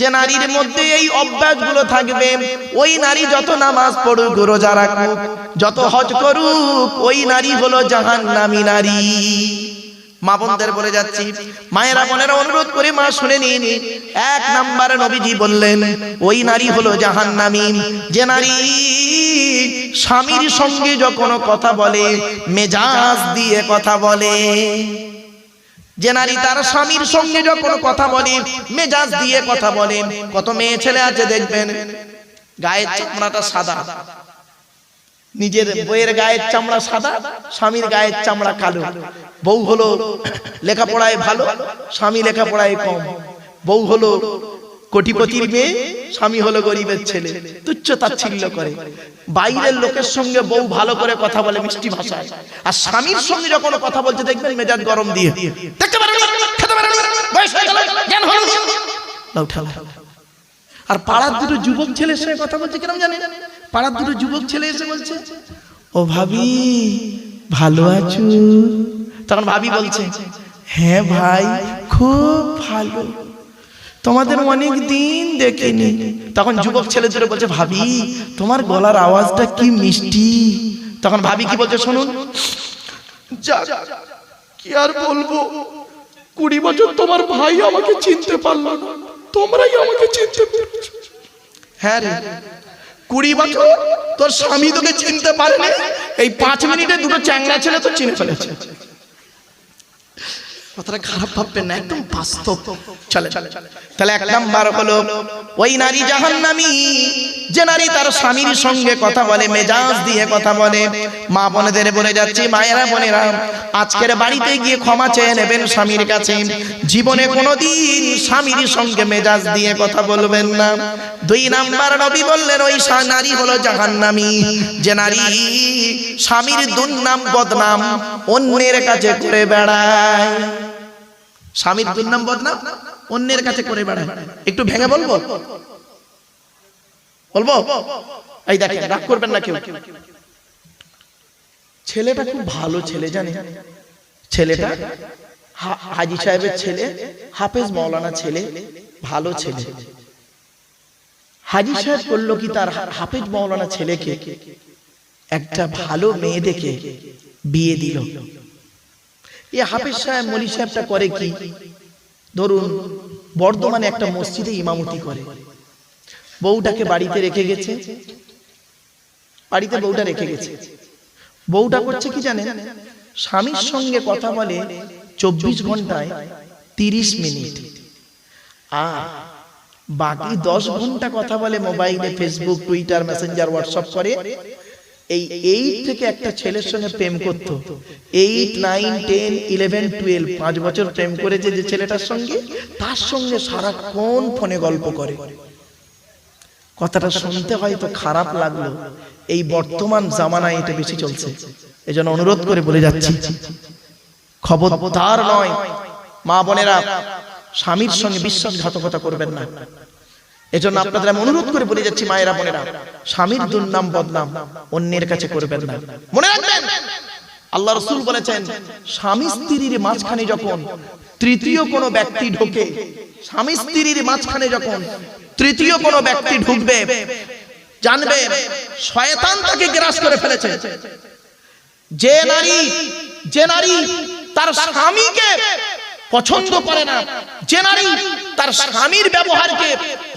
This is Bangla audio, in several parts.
যে নারীর মধ্যে এই অভ্যাসগুলো থাকবে ওই নারী যত নামাজ পড়ুক রোজা রাখুক যত হজ করুক ওই নারী হলো জাহান্নামী নারী। মা বোনদের বলে যাচ্ছি মায়েরা বোনেরা অনুরোধ করে মা শুনে নিন। এক নাম্বার নবীজি বললেন ওই নারী হলো জাহান্নামী। যে নারী স্বামীর সঙ্গে যখন কথা বলে মেজাজ দিয়ে কথা বলে। যে নারী তার স্বামীর সঙ্গে যখন কথা বলেন মেজাজ দিয়ে কথা বলেন কত মেয়ে ছেলে আছে দেখবেন, গায়ের চামড়াটা সাদা। নিজের বইয়ের গায়ের চামড়া সাদা, স্বামীর গায়ের চামড়া কালো। বউ হলো লেখাপড়ায় ভালো, স্বামী লেখাপড়ায় কম। বউ হলো কোটিপতির মেয়ে স্বামী হলো গরিবের ছেলে। তুচ্ছ তাচ্ছিল্য করে। বাইরের লোকের সঙ্গে বউ ভালো করে কথা বলে মিষ্টি ভাষায়। আর স্বামীর সঙ্গে যখন কথা বলছে দেখবেন মেজাজ গরম দিয়ে। দেখতে পারেন? খেতে পারেন? বয়স হয়ে গেল? জ্ঞান হলো? আর পাড়ার দুটো যুবক ছেলের সঙ্গে কথা বলছে কিরম জানেন? পাড়ার দুটো যুবক ছেলে এসে বলছে ও ভাবি ভালো আছো? তখন ভাবি বলছে হ্যাঁ ভাই খুব ভালো। তোমাদের অনেক দিন দেখিনি। তখন যুবক ছেলে দুটো বলছে ভাবি তোমার গলার আওয়াজটা কি মিষ্টি? তখন ভাবি কি বলছে শুনুন কি আর বলব? কুড়ি বছর তোমার ভাই আমাকে চিনতে পারল না। তোমরাই আমাকে চিনতে পেরেছ। হ্যাঁ রে কুড়ি বছর তোর স্বামী তোকে চিনতে পারেনি? এই পাঁচ মিনিটে দুটো চ্যাংড়া ছেলে তো চিনে ফেলেছে। কথাটা খারাপ ভাববেন না একদম বাস্তব। চলে তাহলে এক নাম্বার হলো ওই নারী জাহান্নামী যে নারী তার স্বামীর সঙ্গে কথা বলে মেজাজ দিয়ে কথা বলে। মা বোনেদের বলে যাচ্ছি মায়েরা বোনেরা আজকের বাড়িতে গিয়ে ক্ষমা চেয়ে নেবেন স্বামীর কাছে। জীবনে কোনোদিন স্বামীর সঙ্গে মেজাজ দিয়ে কথা বলবেন না। দুই নাম্বার নবী বললেন, ওই নারী হলো জাহান্নামী। যে নারী স্বামীর দুর্নাম, বদনাম অন্যের কাছে করে বেড়ায়। স্বামীর দুর্নাম, বদনাম অন্যের কাছে করে বেড়ায়। একটু ভেঙে বলব? বলব? এই দেখেন, রাগ করবেন না কেউ। ছেলেটা খুব ভালো ছেলে জানে ছেলেটা হাজি সাহেবের ছেলে, হাফেজ মৌলানা ছেলে, ভালো ছেলে। হাজি সাহেব করল কি তার হাফেজ মৌলানা ছেলেকে একটা ভালো মেয়ে দেখে বিয়ে দিল। এ হাফেজ সাহেব মলি সাহেবটা করে কি? ধরুন বর্ধমানে একটা মসজিদে ইমামতি করে। বউটাকে বাড়িতে রেখে গেছে? বাড়িতে বউটা রেখে গেছে। বউটা করছে কি জানেন? স্বামীর সঙ্গে কথা বলে চব্বিশ ঘন্টায় তিরিশ মিনিট। আর বাকি দশ ঘণ্টা কথা বলে মোবাইলে ফেসবুক টুইটার মেসেঞ্জার হোয়াটসঅ্যাপ করে এই এইট থেকে একটা ছেলের সঙ্গে প্রেম করত। Eight nine ten eleven twelve পাঁচ বছর প্রেম করেছে যে ছেলেটার সঙ্গে তার সঙ্গে সারাক্ষণ ফোনে গল্প করে। কথাটা শুনতে হয়তো খারাপ লাগল। এই বর্তমান জামানায় এটা বেশি চলছে। এই জন্য অনুরোধ করে বলে যাচ্ছি। খবরদার নয়। মা বোনেরা স্বামীর সঙ্গে বিশ্বাসঘাতকতা করবেন না। এজন্য আপনাদের আমি অনুরোধ করে বলে যাচ্ছি মায়েরা বোনেরা স্বামীর দুর্নাম বদনাম অন্যের কাছে করবেন না। মনে রাখবেন? আল্লাহ রসুল বলেছেন স্বামী স্ত্রীর মাঝখানে যখন তৃতীয় কোনো ব্যক্তি ঢোকে স্বামী স্ত্রীর মাঝখানে যখন তৃতীয় কোনো ব্যক্তি ঢুকবে জানবে শয়তান তাকে গ্রাস করে ফেলেছে। যে নারী যে নারী তার স্বামীকে পছন্দ করে না। যে নারী তার স্বামীর ব্যবহারকে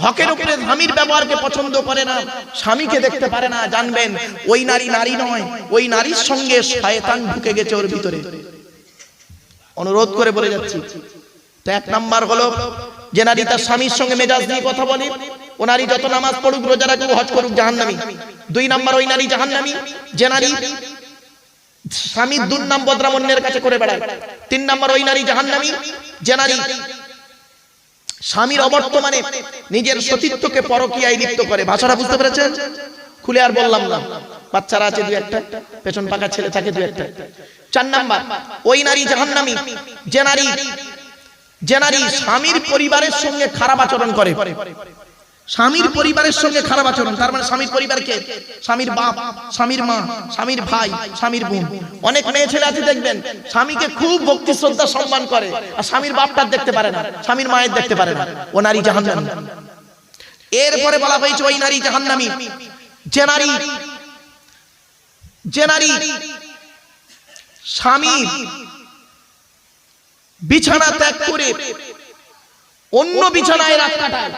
হকের উপরে স্বামীর ব্যবহারকে পছন্দ করে না। স্বামীকে দেখতে পারে না জানবেন ওই নারী নারী নয় ওই নারীর সঙ্গে শয়তান ঢুকে গেছে ওর ভিতরে। অনুরোধ করে বলে যাচ্ছি। তো এক নাম্বার হলো যে নারী তার স্বামীর সঙ্গে মেজাজ নিয়ে কথা বলে ও নারী যত নামাজ পড়ুক রোজা রাখুক হজ করুক জাহান্নামী। দুই নাম্বার ওই নারী জাহান্নামী। যে নারী স্বামীর দুর্নাম বদনাম অন্যের কাছে করে বেড়ায়। তিন নাম্বার ওই নারী জাহান্নামী যে নারী স্বামীর অবর্তমানে নিজের সতীত্বকে পরকীয়ায় লিপ্ত করে। ভাষাটা বুঝতে পেরেছেন? খুলে আর বললাম না। বাচ্চারা আছে দু একটা পেছন পাকা ছেলে থাকে দু একটা। চার নাম্বার ওই নারী জাহান্নামী যে নারী যে নারী স্বামীর পরিবারের সঙ্গে খারাপ আচরণ করে। স্বামীর পরিবারের সঙ্গে খারাপ আচরণ তার মানে স্বামীর পরিবারকে স্বামীর বাপ স্বামীর মা স্বামীর ভাই স্বামীর বোন। অনেক মেয়ে ছেলে আছে দেখবেন স্বামীকে খুব ভক্তি শ্রদ্ধা সম্মান করে আর স্বামীর বাপটার দেখতে পারে না স্বামীর মায়ের দেখতে পারে না। ও নারী জাহান্নামী। এরপরে বলা হয়েছে ওই নারী জাহান্নামী। যে নারী যে নারী স্বামী বিছানা ত্যাগ করে অন্য বিছানায় রাত কাটায়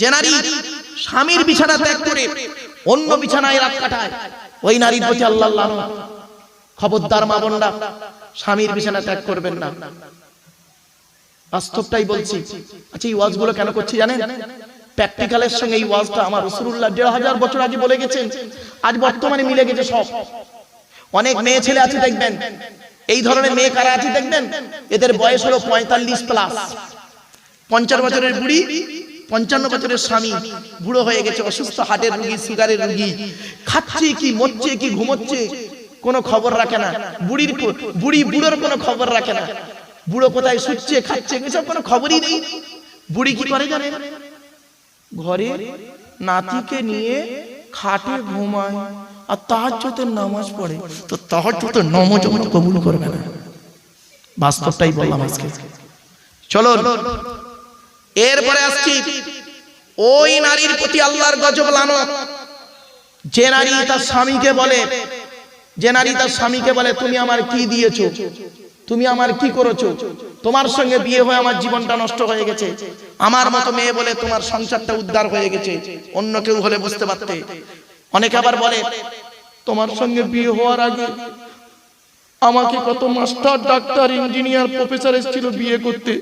যে নারী স্বামীর বিছানা ত্যাগ করে অন্য বিছানায় রাত কাটায়, ওই নারীর প্রতি আল্লাহ খবরদার মা বোনরা, স্বামীর বিছানা ত্যাগ করবেন না। বাস্তবটাই বলছি। আচ্ছা এই ওয়াজগুলো কেন করছি জানেন? প্র্যাকটিক্যালের সঙ্গে এই ওয়াজটা আমার রসুল্লাহ দেড় হাজার বছর আগে বলে গেছেন, আজ বর্তমানে মিলে গেছে সব। অনেক মেয়ে ছেলে আছে, দেখবেন। এই ধরনের মেয়ে কারা আছে, দেখবেন? এদের বয়স হলো পঁয়তাল্লিশ প্লাস পঞ্চাশ বছরের বুড়ি পঞ্চান্ন বছরের স্বামী, বুড়ো হয়ে গেছে, অসুস্থ, হার্টের রুগী, সুগারের রুগী। খাচ্ছে কি, মরছে কি, ঘুমোচ্ছে, কোনো খবর রাখে না। বুড়ির বুড়ি, বুড়োর কোনো খবর রাখে না। বুড়ো কোথায় শুচ্ছে, খাচ্ছে, এসব কোনো খবরই নেই। বুড়ি কি করে জানেন ঘরে নাতিকে নিয়ে খাটে ঘুমায়, আর তাহার নামাজ পড়ে। তো তাহার নামাজ কবুল করবে না। বাস্তবটাই বললাম আজকে। চলো এরপরে আসছি ওই নারীর প্রতি আল্লাহর গজব লানত। যে নারী তার স্বামীকে বলে, যে নারী তার স্বামীকে বলে, তুমি আমার কি দিয়েছ? তুমি আমার কি করেছ? তোমার সঙ্গে বিয়ে হয়ে আমার জীবনটা নষ্ট হয়ে গেছে। আমার মতো মেয়ে বলে তোমার সংসারটা উদ্ধার হয়ে গেছে। অন্য কেউ হলে বুঝতে পারতে। অনেকে আবার বলে, তোমার সঙ্গে বিয়ে হওয়ার আগে আমাকে কত মাস্টার ডাক্তার ইঞ্জিনিয়ার প্রফেসর এসেছিল বিয়ে করতে।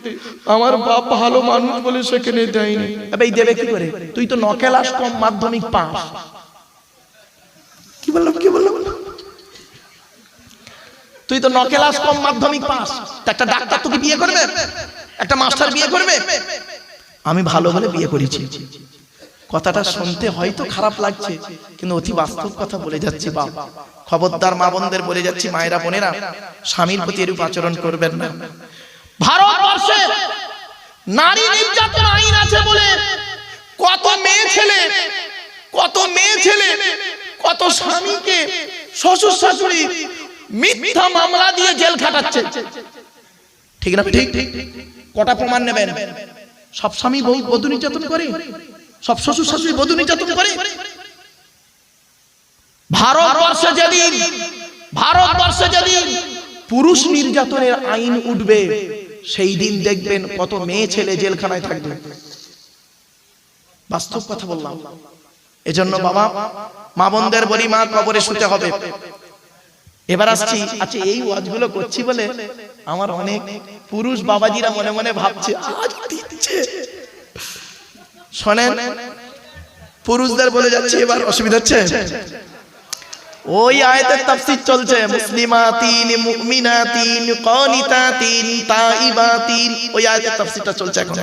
আমার বাপ ভালো মানুষ বলে সেখানে দেয়নি। এই দেবে কি করে? তুই তো নকেলাস কম মাধ্যমিক পাস। কি বললাম কি বললাম? তুই তো নকেলাস কম মাধ্যমিক পাস। একটা ডাক্তার তোকে বিয়ে করবে? একটা মাস্টার বিয়ে করবে? আমি ভালো বলে বিয়ে করেছি। কথাটা শুনতে হয়তো খারাপ লাগছে কিন্তু অতি বাস্তব কথা বলে যাচ্ছি বাপ। খবরদার মা বোনদের বলে যাচ্ছি মায়েরা বোনেরা স্বামীর প্রতি এরূপ আচরণ করবেন না। ভারতবর্ষে নারী নির্যাতন আইন আছে বলে কত মেয়ে ছেলে কত মেয়ে ছেলে কত স্বামীকে শ্বশুর শাশুড়ি মিথ্যা মামলা দিয়ে জেল খাটাচ্ছে। ঠিক না ঠিক? কটা প্রমাণ নেবেন? সব স্বামী বউ বধূ নির্যাতন করে? সব শ্বশুর শাশুড়ি বধূ নির্যাতন করে। ভারতবর্ষে যেদিন ভারতবর্ষে যেদিন পুরুষ নির্যাতনের আইন উঠবে সেই দিন দেখবেন কত মেয়ে ছেলে জেলখানায় থাকবে। বাস্তব কথা বললাম। এজন্য বাবা মা বোনদের বলি মা কবরে শুতে হবে। এবার আসছি। আচ্ছা এই ওয়াজগুলো করছি বলে আমার অনেক পুরুষ বাবাজিরা মনে মনে ভাবছে আজ দিচ্ছে শোনেন, পুরুষদের বলে যাচ্ছে, এবার অসুবিধা হচ্ছে। ওই আয়াতের তাফসীর চলছে, মুসলিমাতিন, মুমিনাতিন, কানিতাতিন, তাইবাতিন। ওই চলছে এখন।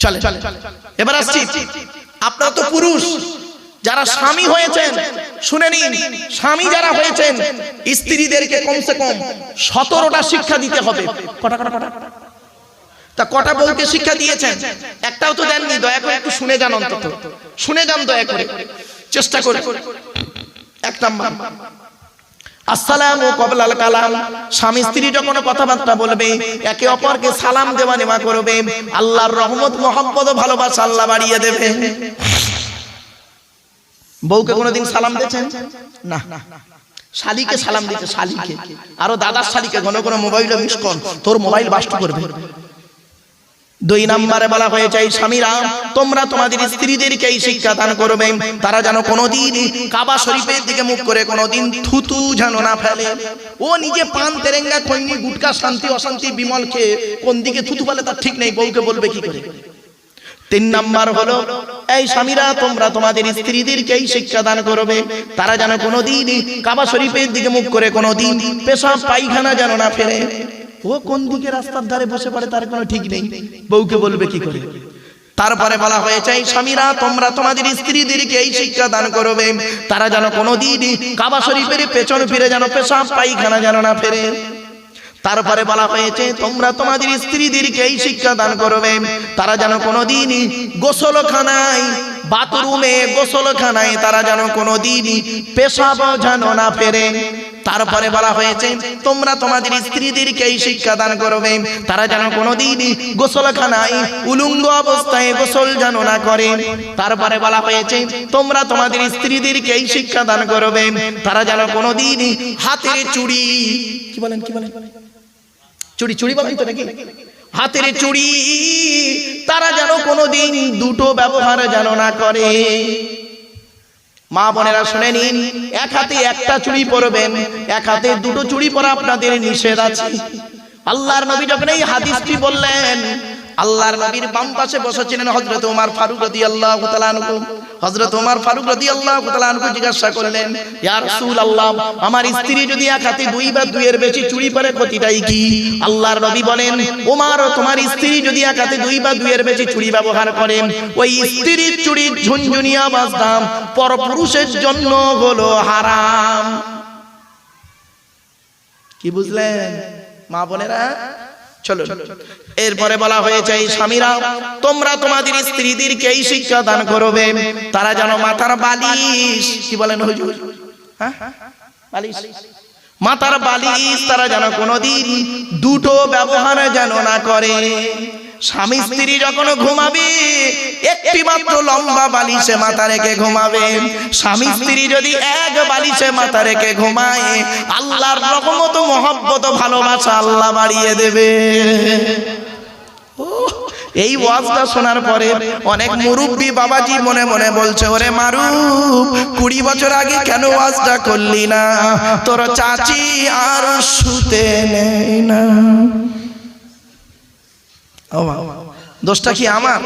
চলে এবার আসছি। আপনারা তো পুরুষ, যারা স্বামী হয়েছেন, শুনে নিন, স্বামী যারা হয়েছেন, স্ত্রীদেরকে কমসে কম সতেরোটা শিক্ষা দিতে হবে। কটা কটা কটা? তা কটা বউকে শিক্ষা দিয়েছেন? একটাও তো দেননি দয়া করে একটু শুনে যান অন্তত। শুনে যান দয়া করে। চেষ্টা করে। এক নাম্বার। আসসালামু কবলাল কালাম। স্বামী স্ত্রী যখন কথাবার্তা বলবে একে অপরকে সালাম দেওয়া নেওয়া করবে। আল্লাহর রহমত মোহাম্মদ ও ভালোবাসা আল্লাহ বাড়িয়ে দেবে। বউকে কোনোদিন সালাম দিয়েছেন? না। শালিকে সালাম দিতে শালিকে। আরও দাদার শালিকে ঘন ঘন মোবাইলে মিস কর। তোর মোবাইল বাস্ট করবে। দুই নম্বরে বলা হয়েছে স্বামীরা, তোমরা তোমাদের স্ত্রীদেরকে এই শিক্ষা দান করবে। তারা যেন কোনোদিন কাবা শরীফের দিকে মুখ করে কোনোদিন থুতু যেন না ফেলে। ও নিজে পান, তেরেঙ্গা, খৈনি, গুটকা, শান্তি, অশান্তি, বিমল খেয়ে কোন দিকে থুতু ফেলে তার ঠিক নেই, বউকে বলবে কি করে? তিন নাম্বার হলো, এই স্বামীরা, তোমরা তোমাদের স্ত্রীদেরকে এই শিক্ষা দান করবে। তারা যেন কোনোদিন কাবা শরীফের দিকে মুখ করে কোনোদিন পেশাব, পায়খানা যেন না ফেলে। ও কোন দিকে রাস্তার ধারে বসে পড়ে তার কোনো ঠিক নেই। বউকে বলবে কি করে? তারপরে বলা হয়েছে, এই স্বামীরা, তোমরা তোমাদের স্ত্রীদেরকে এই শিক্ষা দান করবে। তারা যেন কোনোদিন কাবা শরীফের পেছন ফিরে যেন পেশাব, পায়খানা যেন না ফেরে। তারপরে বলা হয়েছে, তোমরা তোমাদের স্ত্রীদেরকে এই শিক্ষা দান করবে। তারা যেন কোনোদিন গোসলখানায় বাথরুমে গোসলখানায় তারা যেন কোনোদিন পেশাব যেন না ফেরে। তারপরে বলা হয়েছে, তোমরা তোমাদের স্ত্রীদেরকে এই শিক্ষা দান করবে। তারা যেন কোনোদিন গোসলখানায় উলুঙ্গ অবস্থায় গোসল যেন না করে। তারপরে বলা হয়েছে, তোমরা তোমাদের স্ত্রীদেরকে এই শিক্ষা দান করবে। তারা যেন কোনোদিন হাতের চুড়ি কি বলেন কি বলেন? চুড়ি চুড়ি বলেন তো নাকি? হাতের চুড়ি কোনোদিন দুটো ব্যবহার যেন না করে। মা বোনেরা শুনে নিন, এক হাতে একটা চুড়ি পরবেন, এক হাতে দুটো চুড়ি পরা আপনাদের নিষেধ আছে। আল্লাহর নবী যখন এই হাদিসটি বললেন আল্লাহর নবীর বাম পাশে বসেছিলেন হযরত ওমর ফারুক রাদিয়াল্লাহু তাআলা আনহু। হযরত ওমর ফারুক রাদিয়াল্লাহু তাআলা আনহু জিজ্ঞাসা করলেন ইয়া রাসূলুল্লাহ আমার স্ত্রী যদি এক হাতে দুই বা দুইয়ের বেশি চুড়ি পরে ক্ষতিটাই কি? আল্লাহর নবী বলেন ওমর তোমার স্ত্রী যদি এক হাতে দুই বা দুইয়ের বেশি চুড়ি ব্যবহার করে ওই স্ত্রীর চুড়ির ঝুনঝুনি আওয়াজ দাম পরপুরুষের জন্য হলো হারাম। কি বুঝলেন? মা বোনেরা চলো এরপরে বলা হয়েছে এই স্বামীরা তোমরা তোমাদের স্ত্রীদেরকে এই শিক্ষা দান করবে। তারা যেন মাথার বালিশ কি বলেন হুজুর? হ্যাঁ? বালিশ। মাথার বালিশ তারা যেন কোনোদিন দুটো ব্যবহার যেন না করে। স্বামী স্ত্রী যখন ঘুমাবে একটি মাত্র লম্বা বালিশে মাথা রেখে ঘুমাবে। স্বামী স্ত্রী যদি এক বালিশে মাথা রেখে ঘুমায় আল্লাহর রকমত মহব্বত ভালোবাসা আল্লাহ বাড়িয়ে দেবে। এই ওয়াজটা শোনার পরে অনেক মুরব্বী বাবাজি মনে মনে বলছে ওরে মারু কুড়ি বছর আগে কেন ওয়াজটা করলি না? তোর চাচি আর শুতে নেই না। দোষটা কি আমার?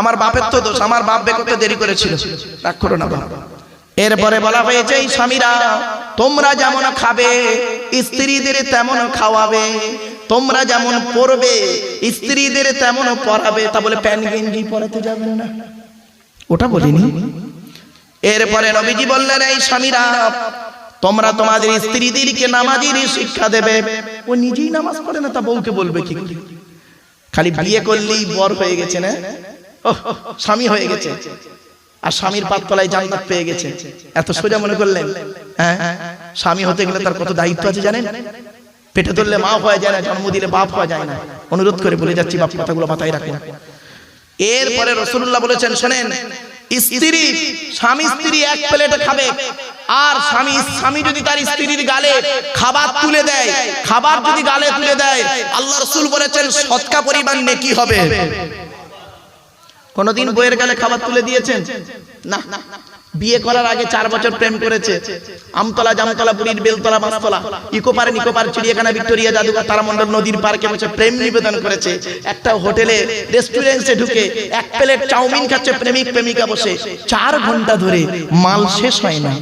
আমার বাপের তো দোষ, আমার বাপ বেকতে দেরি করেছিল। রাগ করো না বাবা এরপরে বলা হয়েছে, এই স্বামীরা, তোমরা যেমন খাবে, স্ত্রীদের তেমন খাওয়াবে। তোমরা যেমন পরবে, স্ত্রীদের তেমন পরাবে। তা বলে প্যান গেঞ্জি পরাতে যাবেন না। ওটা বলিনি। এরপরে নবীজি বললেন, এই স্বামীরা, তোমরা তোমাদের স্ত্রীদেরকে নামাজের শিক্ষা দেবে। ও নিজেই নামাজ পড়ে না, তা বউকে বলবে কি? খালি বিয়ে করলেই বর হয়ে গেছে না? স্বামী হয়ে গেছে। আর স্বামীর পাতলায় জান্নাত পেয়ে গেছে। এত সোজা মনে করলেন? হ্যাঁ স্বামী হতে গেলে তার কত দায়িত্ব আছে জানেন? পেটে ধরলে মা হওয়া যায় না জন্ম দিলে বাপ হওয়া যায় না। অনুরোধ করে বলে যাচ্ছি বাপ কথাগুলো মাথায় রাখুন। এরপরে রসুল্লাহ বলেছেন শোনেন স্ত্রী, স্বামী স্ত্রী এক প্লেটে খাবে। আর স্বামী স্বামী যদি তার স্ত্রীর গালে খাবার তুলে দেয়, খাবার যদি গালে তুলে দেয়, আল্লাহ রসুল বলেছেন, সৎকা পরিমাণ নেকি হবে। কোনদিন বইয়ের গালে খাবার তুলে দিয়েছেন? না। বিয়ে করার আগে চার বছর প্রেম করেছে। আমতলা, জামতলা, বুড়ির Beltala, Machhtala. Eco park Nicco park চিড়িয়াখানা, ভিক্টোরিয়া জাদুঘর তারামণ্ডল নদীর পার্কে বসে প্রেম নিবেদন করেছে। একটা হোটেলে, রেস্টুরেন্টে ঢুকে এক প্লেট চাউমিন খাচ্ছে প্রেমিক, প্রেমিকা বসে। চার ঘণ্টা ধরে মাল শেষ হয় না।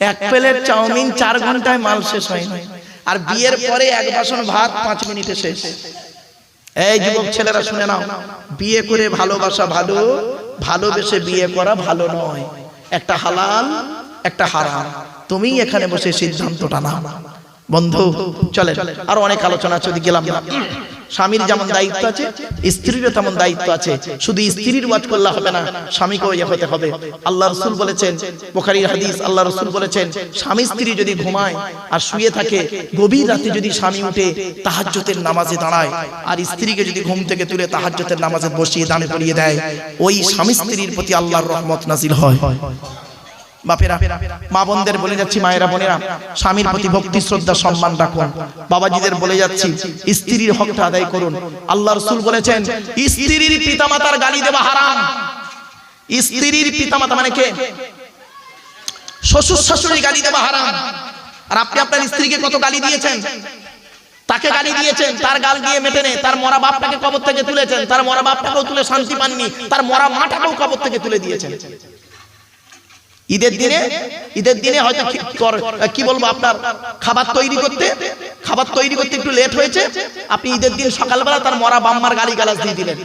এক প্লেট চাউমিন চার ঘন্টায় মাল শেষ হয় না। আর বিয়ের পরে এক বাসন ভাত পাঁচ মিনিটে শেষ। এই যুবক ছেলেরা শুনে নাও। বিয়ে করে ভালোবাসা ভালো ভালোবেসে বিয়ে করা ভালো নয়। একটা হালাল একটা হারাম। তুমি এখানে বসে সিদ্ধান্তটা নাও। বন্ধু চলে আর অনেক আলোচনা চলে গেলাম না। স্বামীর যেমন দায়িত্ব আছে, স্ত্রীরও তেমন দায়িত্ব আছে। শুধু স্ত্রীর ওয়াজ করলে হবে না, স্বামীকেও ইয়ে হতে হবে। আল্লাহ রসুল বলেছেন, বোখারির হাদিস, আল্লাহ রসুল বলেছেন, স্বামী স্ত্রী যদি ঘুমায় আর শুয়ে থাকে, গভীর রাতে যদি স্বামী উঠে তাহাজ্জতের নামাজে দাঁড়ায় আর স্ত্রীকে যদি ঘুম থেকে তুলে তাহাজ্জতের নামাজে বসিয়ে দাঁড়ে করিয়ে দেয়, ওই স্বামী স্ত্রীর প্রতি আল্লাহর রহমত নাজিল হয়। বাপেরা, মা বোনদের বলে যাচ্ছি, মায়েরা, বোনেরা, স্বামীর প্রতি ভক্তি, শ্রদ্ধা, সম্মান রাখুন। বাবাজিদের বলে যাচ্ছি, স্ত্রীর হকটা আদায় করুন। আল্লাহ রসুল বলেছেন, স্ত্রীর পিতামাতার গালি দেওয়া হারাম। স্ত্রীর পিতামাতা মানে কে? শ্বশুর শাশুড়ি গালি দেওয়া হারাম। আর আপনি আপনার স্ত্রীকে কত গালি দিয়েছেন? তাকে গালি দিয়েছেন, তার গাল দিয়ে মেটে নে, তার মরা বাপটাকে কবর থেকে তুলেছেন, তার মরা বাপটাকেও তুলে শান্তি পাননি, তার মরা মাটাকেও কবর থেকে তুলে দিয়েছেন। ঈদের দিনে ঈদের দিনে হয়তো কি বলব আপনার খাবার তৈরি করতে খাবার তৈরি করতে একটু লেট হয়েছে আপনি ঈদের দিন সকালবেলা তার মরা বাম্মার গালি গালাজ দিয়ে দিলেন।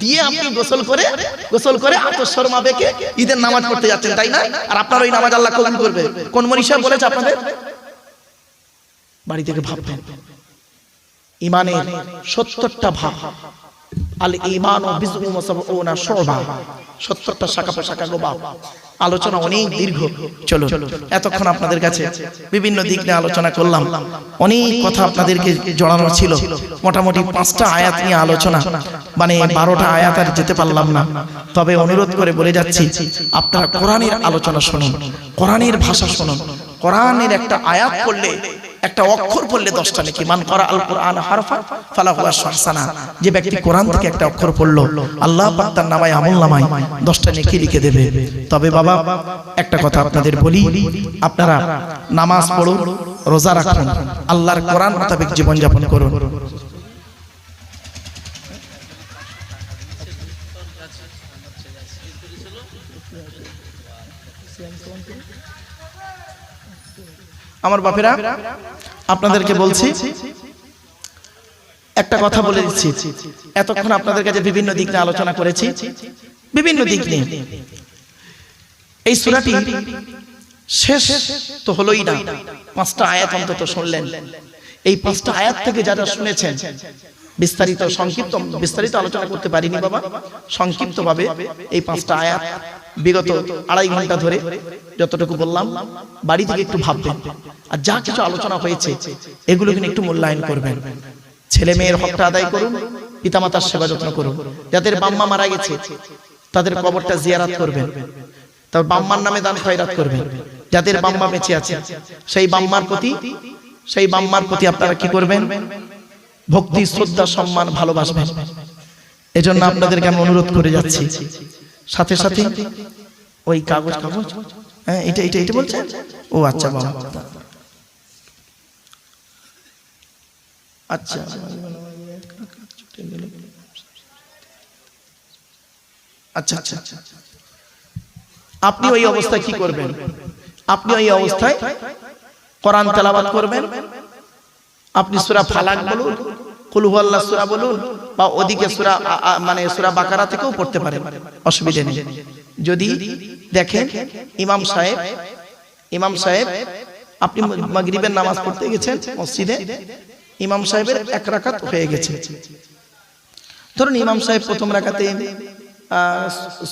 দিয়ে আপনি গোসল করে গোসল করে আতঃসরমা বেঁকে ঈদের নামাজ পড়তে যাচ্ছেন তাই না? আর আপনার ওই নামাজ আল্লাহ কবুল করবে। কোন মনীষা বলেছে আপনাদের? বাড়ি থেকে ভাববেন। ইমানের সত্তরটা ভাব। ইমান শাখা আলোচনা অনেক দীর্ঘ। চলো এতক্ষণ আপনাদের কাছে বিভিন্ন দিক আলোচনা করলাম। অনেক কথা আপনাদেরকে জড়ানো ছিল। মোটামুটি পাঁচটা আয়াত নিয়ে আলোচনা। মানে বারোটা আয়াত আর যেতে পারলাম না। তবে অনুরোধ করে বলে যাচ্ছি, আপনারা কোরআনের আলোচনা শুনুন, কোরআনের ভাষা শুনুন। কোরআনের একটা আয়াত পড়লে একটা অক্ষর পড়লে দশটা নাকি? মান করা আল কোরআন হারফা ফালাহুয়া শাহসানা যে ব্যক্তি কোরআন থেকে একটা অক্ষর পড়ল, আল্লাহ পাক তার নামায় আমল নামায় দশটা নেকি লিখে দেবে। তবে বাবা, একটা কথা আপনাদের বলি, আপনারা নামাজ পড়ুন, রোজা রাখুন, আল্লাহর কোরআন মোতাবেক জীবনযাপন করুন। আমার বাপেরা, আপনাদেরকে বলছি, একটা কথা বলে দিচ্ছি। এতক্ষণ আপনাদের কাছে বিভিন্ন দিক নিয়ে আলোচনা করেছি, বিভিন্ন দিক নিয়ে। এই সূরাটি শেষ তো হলোই না, পাঁচটা আয়াত অন্তত শুনলেন। এই পাঁচটা আয়াত থেকে যারা শুনেছেন, বিস্তারিত সংক্ষিপ্ত বিস্তারিত আলোচনা করতে পারিনি বাবা সংক্ষিপ্ত ভাবে এই পাঁচটা আয়াত। বিগত আড়াই ঘণ্টা ধরে যতটুকু বললাম, বাড়ি থেকে একটু ভাববেন। আর যা কিছু আলোচনা হয়েছে, এগুলো কিন্তু একটু মূল্যায়ন করবেন। ছেলে মেয়ের হকটা আদায় করুন, পিতামাতার সেবা যত্ন করুন। যাদের বাম্মা মারা গেছে, তাদের কবরটা জিয়ারাত করবেন। তার বাম্মার নামে দান খয়রাত করবেন। যাদের বাম্মা বেঁচে আছে, সেই বাম্মার প্রতি, সেই বাম্মার প্রতি আপনারা কি করবেন? ভক্তি, শ্রদ্ধা, সম্মান, ভালোবাসবেন। এজন্য আপনাদেরকে আমি অনুরোধ করে যাচ্ছি। সাথে সাথে ওই কাগজ কাগজ? হ্যাঁ এটা এটা এটা বলছেন? ও আচ্ছা বাবা আচ্ছা। আচ্ছা আচ্ছা আচ্ছা। আপনি ওই অবস্থায় কি করবেন? আপনি ওই অবস্থায় কোরআন তেলাবাত করবেন? আপনি সূরা ফালাক বলুন। কুল হুয়াল্লাহ সূরা বলুন বা ওদিকে সূরা মানে সূরা বাকারা থেকেও পড়তে পারেন অসুবিধা নেই। যদি দেখেন ইমাম সাহেব ইমাম সাহেব, আপনি মাগরিবের নামাজ পড়তে গেছেন মসজিদে, ইমাম সাহেবের এক রাকাত হয়ে গেছে। ধরুন ইমাম সাহেব প্রথম রাকাতে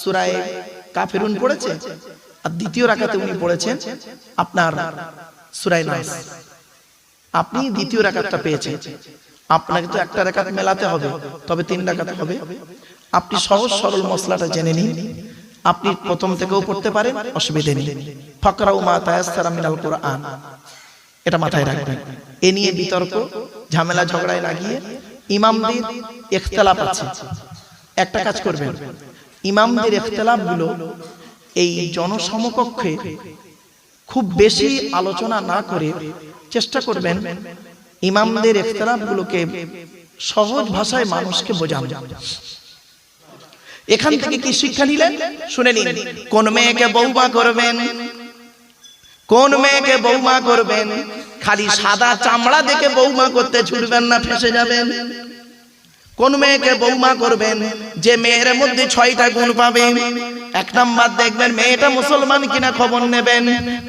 সুরায় কাফেরুন পড়েছে, আর দ্বিতীয় রাকাতে উনি পড়েছেন আপনার সুরায় নাস। আপনি দ্বিতীয় রাকাতটা পেয়েছেন। আপনাকে তো একটা রাকাত মেলাতে হবে, তবে তিন রাকাত হবে। আপনি সহজ সরল মশলাটা জেনে নিন। আপনি প্রথম থেকেও পড়তে পারেন, অসুবিধে নেই। ফকরাউ মা তায়াসসারা মিনাল কোরআন। এটা মাথায় রাখবেন। এ নিয়ে বিতর্ক, ঝামেলা, ঝগড়ায় লাগিয়ে ইমামদের ইখতিলাফ আছে। একটা কাজ করবেন। ইমামদের ইখতিলাফগুলো এই জনসমকক্ষে খুব বেশি আলোচনা না করে চেষ্টা করবেন ইমামদের ইখতিলাফ গুলোকে সহজ ভাষায় মানুষকে বোঝানো। এখান থেকে কি শিক্ষা নিলেন? শুনে নিন। কোন মেয়েকে বৌমা করবেন? কোন মেয়েকে বৌমা করবেন? খালি সাদা চামড়া দেখে বৌমা করতে ছুটবেন না, ফেসে যাবেন। কোন মেয়েকে বৌমা করবেন? যে মেয়ের মধ্যে ছয়টা গুণ পাবে। এক নাম্বার দেখবেন মেয়েটা মুসলমান কিনা খবর নেবেন।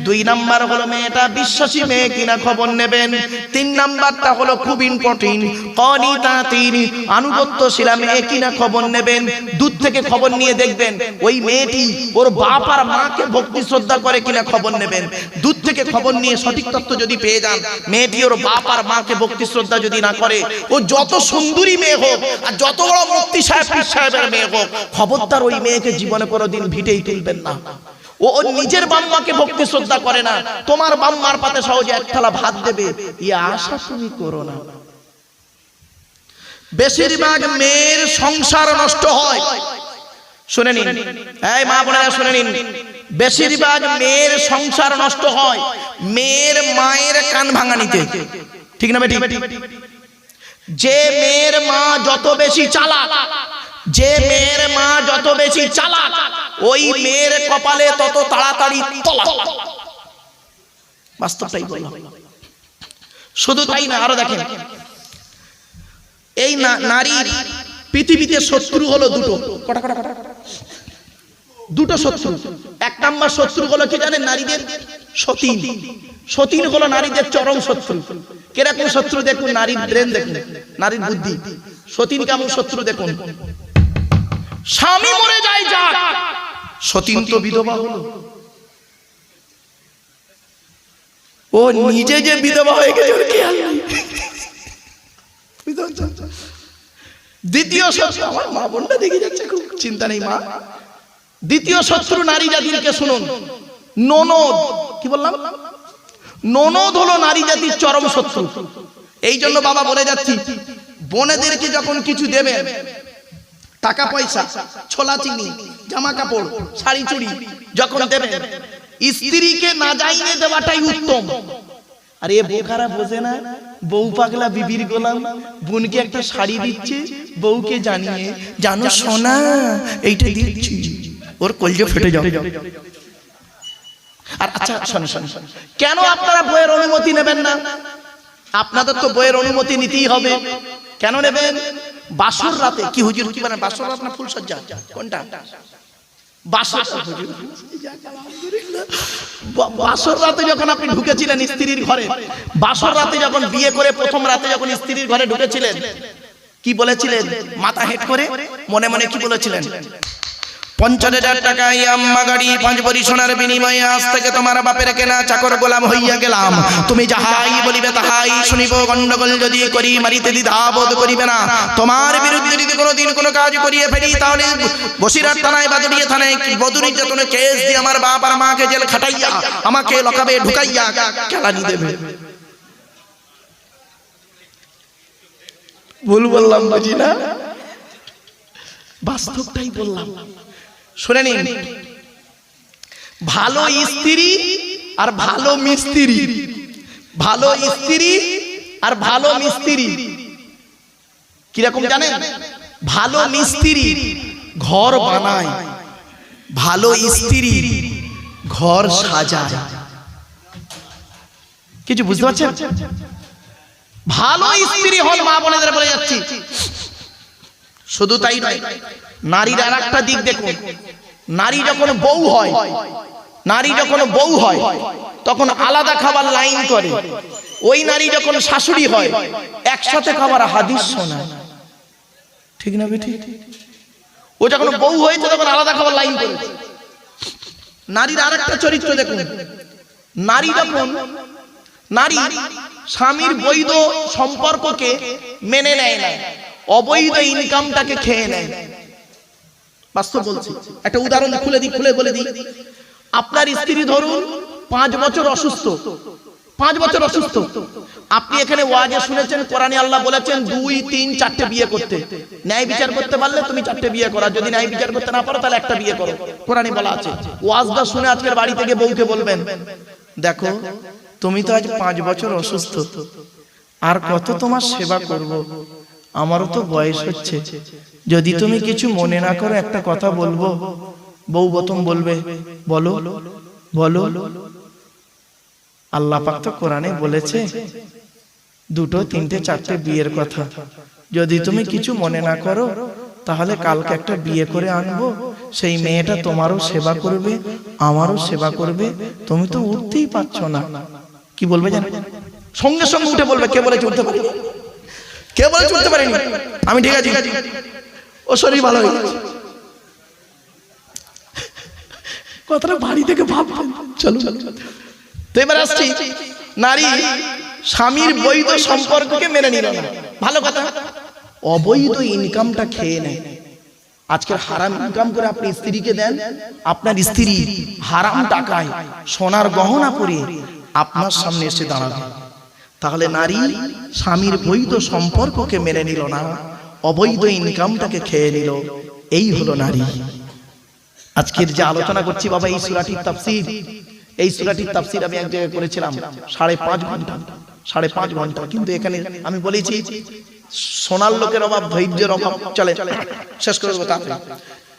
দুই নাম্বার হলো মেয়েটা বিশ্বাসী মেয়ে কিনা খবর নেবেন। তিন নাম্বারটা হলো খুব ইম্পর্টেন্ট কনিতা তিন আনুগত্যশীলা মেয়ে কিনা খবর নেবেন। দূর থেকে খবর নিয়ে দেখবেন, ওই মেয়েটি ওর বাপ আর মাকে ভক্তি শ্রদ্ধা করে কিনা খবর নেবেন। দূর থেকে খবর নিয়ে সঠিক তথ্য যদি পেয়ে যান, মেয়েটি ওর বাপ আর মাকে ভক্তি শ্রদ্ধা যদি না করে, ও যত সুন্দরী মেয়ে হোক আর যত বড় মুক্তি সাহেব, পীর সাহেবের মেয়ে হোক, খবরদার ওই মেয়েকে জীবনে কোনোদিন ভিটেই তুলবেন না। ও নিজের বাম্মাকে ভক্তি শ্রদ্ধা করে না, তোমার বাম্মার পাতে সহজে এক থালা ভাত দেবে। আশা তুমি করো না। বেশিরভাগ মেয়ের সংসার নষ্ট হয়। শুনে নিন। এই মা বোনেরা, শুনে নিন। বেশিরভাগ মেয়ের সংসার নষ্ট হয়। মেয়ের মায়ের কান ভাঙানিতে ঠিক না বেটি যে মেয়ের মা যত বেশি চালাক, যে মেয়ের মা যত বেশি চালাক, ওই মেয়ের কপালে তত তাড়াতাড়ি তলা বাস্তবটাই বললাম। শুধু তাই না, আরও দেখেন। এই নারী পৃথিবীতে শত্রু হলো দুটো। কটা কটা কটা? দুটো শত্রু। এক নাম্বার শত্রু হলো কি জানেন নারীদের? সতীন। সতীন হলো নারীদের চরম শত্রু। কেরকম শত্রু দেখুন? নারীর ব্রেন দেখুন, নারীর বুদ্ধি। সতীন কেমন শত্রু দেখুন? স্বামী মরে যায়, যাক। সতীন তো বিধবা হলো। ও নিজে যে বিধবা হয়ে গেছে, ওর কি দ্বিতীয় শত্রু, আমার মা বোনটা দেখে যাচ্ছে খুব। চিন্তা নেই মা। দ্বিতীয় শত্রু নারী জাতিরকে শুনুন। ননদ, কি বললাম? ননদ হলো নারী জাতির চরম শত্রু। এই জন্য বাবা বলে যাচ্ছি, বোনেদেরকে যখন কিছু দেবেন টাকা পয়সা, ছোলা চিনি, জামা কাপড়, শাড়ি চুড়ি যখন দেবেন স্ত্রীকে না যাইনে দেওয়াটাই উত্তম। আরে এ বোখারা বোঝে না? বউ পাগলা বিবির গোলাম, বোনকে একটা শাড়ি দিচ্ছে, বউকে জানিয়ে, জানো সোনা, এইটা দিচ্ছি। ওর কলজে ফেটে যাবে আর আচ্ছা শোনো শোনো। কেন আপনারা বইয়ের অনুমতি নেবেন না? আপনাদের তো বইয়ের অনুমতি নিতেই হবে। কেন নেবেন? বাসর রাতে কি হুজুর কি মানে বাসর রাত না ফুলসজ্জা কোনটা? বাসর রাতে যখন আপনি ঢুকেছিলেন স্ত্রীর ঘরে বাসর রাতে যখন বিয়ে করে প্রথম রাতে যখন স্ত্রীর ঘরে ঢুকেছিলেন কি বলেছিলেন? মাথা হেট করে? মনে মনে কি বলেছিলেন? পঞ্চাশ হাজার টাকা আম্মা গাড়ি পাঁচ বড়ি বিনিময়ে তোমার বাপের কেনা চাকর গোলাম হইয়া গেলাম। তুমি যাহাই বলিবে তাহাই শুনিব গন্ডগোল যদি করি মারিতে দ্বিধাবোধ করিবে না। তোমার বিরুদ্ধে যদি কোনোদিন কোনো কাজ করিয়ে ফেলি, তাহলে বসিরার থানায় বা দড়িয়ে থানায় বধূ নির্যাতনে কেস দিয়ে আমার বাপ মাকে জেল খাটাইয়া, আমাকে ভুল বাস্তবটাই বললাম। শুনে নিন। ভালো স্ত্রী আর ভালো মিস্ত্রি। ভালো স্ত্রী আর ভালো মিস্ত্রি। কীরকম জানেন? ভালো মিস্ত্রি ঘর বানায়। ভালো স্ত্রী ঘর সাজায় কিছু বুঝতে পারছেন? ভালো স্ত্রী হল মা বোনেদের বলে যাচ্ছি। শুধু তাই নয়। নারীর আর একটা দিক দেখুন। নারী যখন বউ হয়, নারী যখন বউ হয়, তখন আলাদা খাবার লাইন করে। ওই নারী যখন শাশুড়ি হয়, একসাথে খাবার হাদিস শোনায়। ঠিক না বেঠি? ও যখন বউ হয়েছে, তখন আলাদা খাবার লাইন করে। নারীর আর একটা চরিত্র দেখুন। নারী যখন, নারী স্বামীর বৈধ সম্পর্ককে মেনে নেয় না, অবৈধ ইনকামটাকে খেয়ে নেয়। বাস্তব বলছি। একটা উদাহরণ খুলে দিই খুলে বলে দিই। আপনার স্ত্রী ধরুন পাঁচ বছর অসুস্থ। পাঁচ বছর অসুস্থ। আপনি এখানে ওয়াজে শুনেছেন কোরআনে আল্লাহ বলেছেন দুই তিন চারটে বিয়ে করতে। ন্যায় বিচার করতে পারলে তুমি চারটে বিয়ে করা যদি ন্যায় বিচার করতে না পারো তাহলে একটা বিয়ে করো। কোরআনে বলা আছে। ওয়াজটা শুনে আজকের বাড়ি থেকে বউকে বলবেন দেখো তুমি তো আজ পাঁচ বছর অসুস্থ। আর কত তোমার সেবা করব? আমারও তো বয়স হচ্ছে। যদি তুমি কিছু মনে না করো একটা কথা বলব। বউ প্রথম বলবে বলো বলো আল্লাহ পাক তো কোরআনে বলেছে দুটো তিনটে চারটে বিয়ের কথা। যদি তুমি কিছু মনে না করো তাহলে কালকে একটা বিয়ে করে আনব। সেই মেয়েটা তোমারও সেবা করবে আমারও সেবা করবে তুমি তো উঠতেই পারছ না। কি বলবে জানো? সঙ্গে সঙ্গে উঠে বলবে কে বলেছে উঠতে পারি কে বলেছে উঠতে পারিনি? আমি ঠিক আছি? ও শরীর ভালো হয়ে গেছে কথাটা বাড়ি থেকে ভাববেন চলো তো এবার আসছি। নারী স্বামীর বৈধ সম্পর্ককে মেনে নিল না। ভালো কথা। অবৈধ ইনকামটা খেয়ে নেয়। আজকের হারাম ইনকাম করে আপনি স্ত্রীকে দেন আপনার স্ত্রী হারাম টাকায় সোনার গহনা পরে আপনার সামনে এসে দাঁড়াবে। তাহলে নারী স্বামীর বৈধ সম্পর্ককে মেনে নিল না। অবৈধ ইনকামটাকে খেয়ে নিল। এই হলো নারী। আজকের যে আলোচনা করছি বাবা, এই সুরাটির তাফসির, এই সুরাটির তাফসির আমি এক জায়গায় করেছিলাম, সাড়ে পাঁচ ঘণ্টা, সাড়ে পাঁচ ঘণ্টা। কিন্তু এখানে আমি বলেছি, সোনার লোকের অভাব, ধৈর্যের অভাব, চলে। শেষ করে দেবো।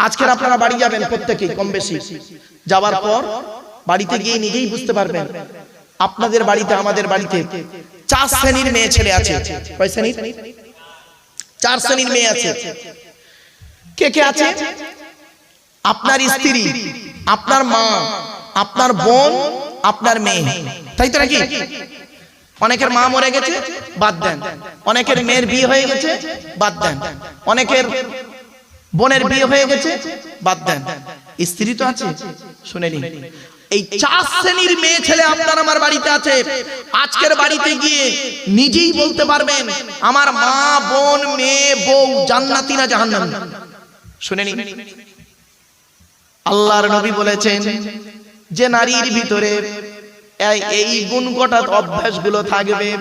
আজকের আপনারা বাড়ি যাবেন প্রত্যেকেই কম বেশি। যাবার পর বাড়িতে গিয়ে নিজেই বুঝতে পারবেন, আপনাদের বাড়িতে, আমাদের বাড়িতে চার শ্রেণির মেয়ে ছেলে আছে। কয় শ্রেণির? চার শ্রেণির মেয়ে আছে। কে কে আছে? আপনার স্ত্রী আপনার মা আপনার বোন আপনার মেয়ে। তাই তো নাকি? অনেকের মা মরে গেছে বাদ দেন। অনেকের মেয়ের বিয়ে হয়ে গেছে বাদ দেন। অনেকের বোনের বিয়ে হয়ে গেছে বাদ দেন। স্ত্রী তো আছে শুনে নিন। এই চার শ্রেণির মেয়ে ছেলে আপনার আমার বাড়িতে আছে। আজকের বাড়িতে গিয়ে নিজেই বলতে পারবেন, আমার মা, বোন, মেয়ে, বউ জান্নাতি না জাহান্ন শুনে নিন। আল্লাহর নবী বলেছেন যে নারীর ভিতরে এই- এই গুণ কটা অভ্যাসগুলো থাকবে।